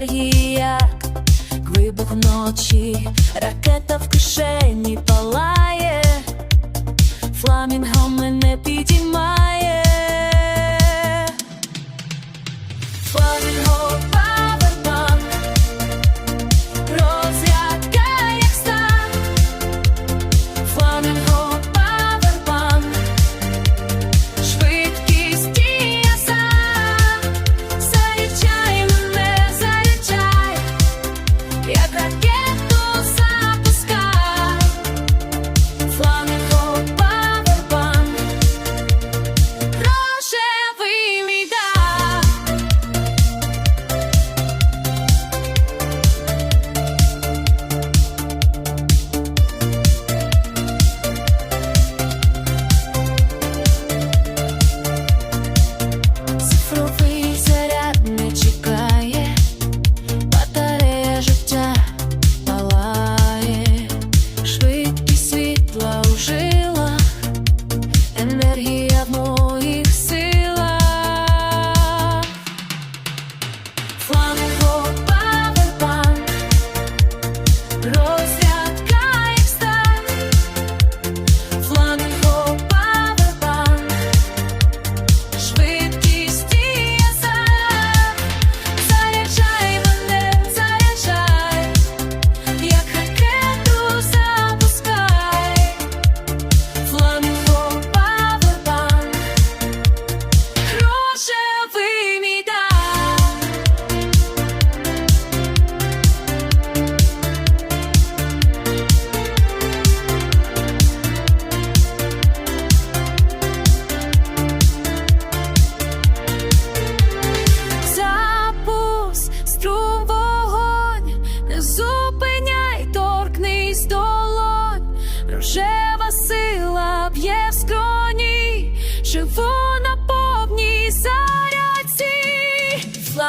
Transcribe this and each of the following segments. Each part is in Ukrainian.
енергії, вибух ночі, ракета в кишені палає, фламінгом мене підіймає.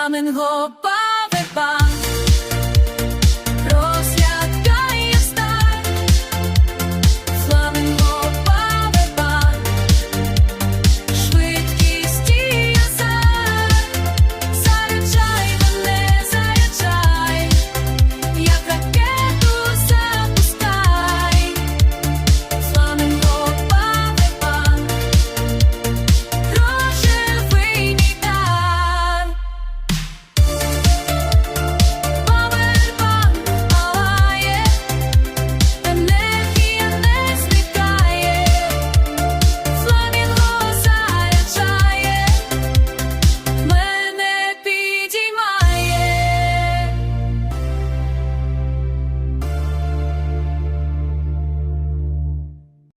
фламинго, паве, паве